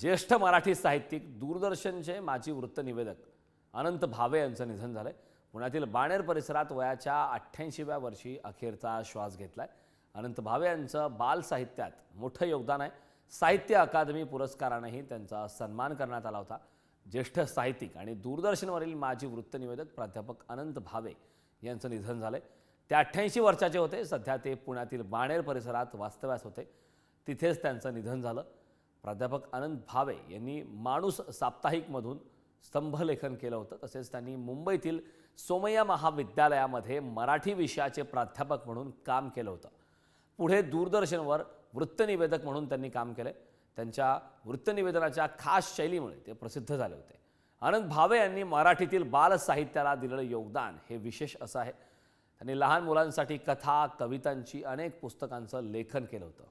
ज्येष्ठ मराठी साहित्यिक दूरदर्शनचे माजी वृत्तनिवेदक अनंत भावे यांचं निधन झालं आहे पुण्यातील बाणेर परिसरात वयाच्या अठ्ठ्याऐंशीव्या वर्षी अखेरचा श्वास घेतला आहे अनंत भावे यांचं बाल साहित्यात मोठं योगदान आहे. साहित्य अकादमी पुरस्कारानेही त्यांचा सन्मान करण्यात आला होता. ज्येष्ठ साहित्यिक आणि दूरदर्शनवरील माजी वृत्तनिवेदक प्राध्यापक अनंत भावे यांचं निधन झालंय. ते अठ्ठ्याऐंशी वर्षाचे होते. सध्या ते पुण्यातील बाणेर परिसरात वास्तव्यास होते. तिथेच त्यांचं निधन झालं. प्राध्यापक अनंत भावे यांनी माणूस साप्ताहिकमधून स्तंभलेखन केलं होतं. तसेच त्यांनी मुंबईतील सोमय्या महाविद्यालयामध्ये मराठी विषयाचे प्राध्यापक म्हणून काम केलं होतं. पुढे दूरदर्शनवर वृत्तनिवेदक म्हणून त्यांनी काम केलं त्यांच्या वृत्तनिवेदनाच्या खास शैलीमुळे ते प्रसिद्ध झाले होते. आनंद भावे यांनी मराठीतील बाल साहित्याला दिलेलं योगदान हे विशेष असं आहे. त्यांनी लहान मुलांसाठी कथा कवितांची अनेक पुस्तकांचं लेखन केलं होतं.